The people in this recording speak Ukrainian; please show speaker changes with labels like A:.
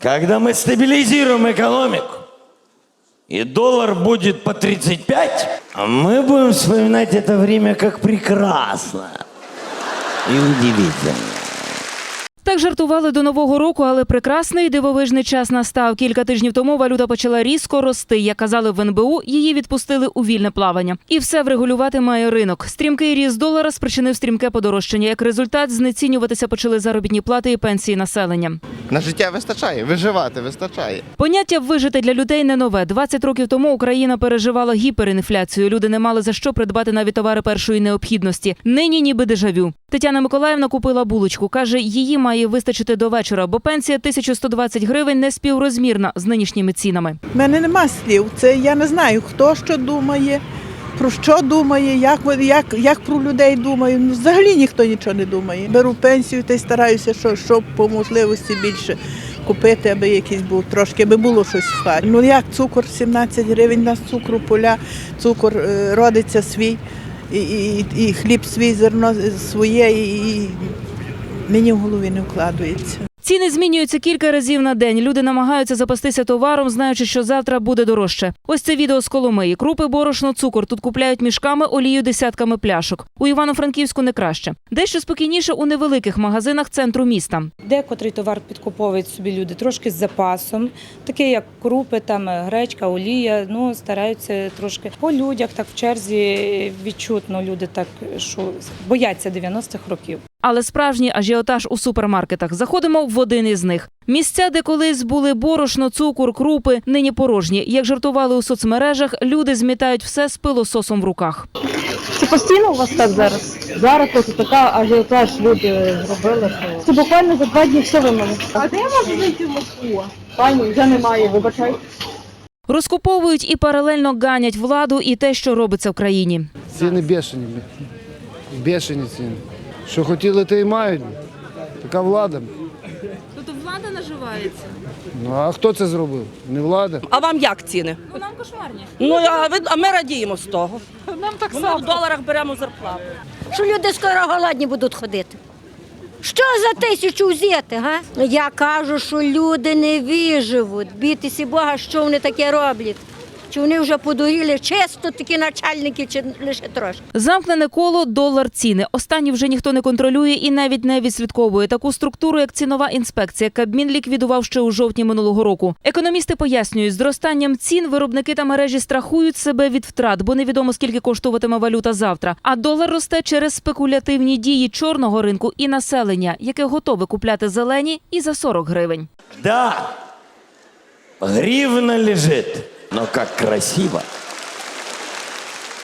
A: Когда мы стабилизируем экономику, и доллар будет по 35, а мы будем вспоминать это время как прекрасно и удивительно.
B: Так жартували до нового року, але прекрасний дивовижний час настав. Кілька тижнів тому валюта почала різко рости. Як казали в НБУ, її відпустили у вільне плавання. І все врегулювати має ринок. Стрімкий ріст долара спричинив стрімке подорожчання. Як результат, знецінюватися почали заробітні плати і пенсії населення.
C: На життя вистачає, виживати вистачає.
B: Поняття вижити для людей не нове. 20 років тому Україна переживала гіперінфляцію. Люди не мали за що придбати навіть товари першої необхідності. Нині ніби дежавю. Тетяна Миколаївна купила булочку. каже, її має вистачити до вечора, бо пенсія 1120 гривень не співрозмірна з нинішніми цінами.
D: У мене нема слів. Це я не знаю, хто що думає, про що думає, як, як, як про людей думає. Ну, взагалі ніхто нічого не думає. Беру пенсію та й стараюся, що, щоб по можливості більше купити, аби якийсь був трошки, аби було щось в хаті. Ну як цукор 17 гривень, нас цукру поля, цукор е, родиться свій, і, і, і хліб свій, зерно своє, і, і мені в голові не вкладається.
B: Ціни змінюються кілька разів на день. Люди намагаються запастися товаром, знаючи, що завтра буде дорожче. Ось це відео з Коломиї. Крупи, борошно, цукор. Тут купляють мішками, олію десятками пляшок. У Івано-Франківську не краще. Дещо спокійніше у невеликих магазинах центру міста.
E: Декотрий товар підкуповують собі люди трошки з запасом, таке як крупи, там е, гречка, олія. Ну стараються трошки по людях, так в черзі відчутно. Люди так що бояться 90-х років.
B: Але справжній ажіотаж у супермаркетах. Заходимо в один із них. Місця, де колись були борошно, цукор, крупи, нині порожні. Як жартували у соцмережах, люди змітають все з пилососом в руках.
F: Це постійно у вас так зараз? Зараз тут така ажіотаж люди зробили. що Це буквально за два дні все вимили. А де я можу знайти Москву? Пані, вже немає, вибачай.
B: Розкуповують і паралельно ганять владу і те, що робиться в країні.
G: Ціни бешені. Бешені ціни. Що хотіли, те й мають. Така влада.
B: Тобто влада наживається.
G: Ну а хто це зробив? Не влада.
H: А вам як ціни?
B: Нам кошмарні.
H: Ну а ви а ми радіємо з того.
B: Нам так
H: ми в доларах беремо зарплату.
I: що люди скоро голодні будуть ходити. Що за тисячу взяти, га? Я кажу, що люди не виживуть. Бійтеся Бога, що вони таке роблять. Чи вони вже подуріли чисто такі начальники, чи лише трошки?
B: Замкнене коло долар ціни. Останні вже ніхто не контролює і навіть не відслідковує таку структуру, як цінова інспекція. Кабмін ліквідував ще у жовтні минулого року. Економісти пояснюють, зростанням цін виробники та мережі страхують себе від втрат, бо невідомо скільки коштуватиме валюта завтра. А долар росте через спекулятивні дії чорного ринку і населення, яке готове купляти зелені і за 40 гривень.
A: Да, гривна лежит, но как красиво.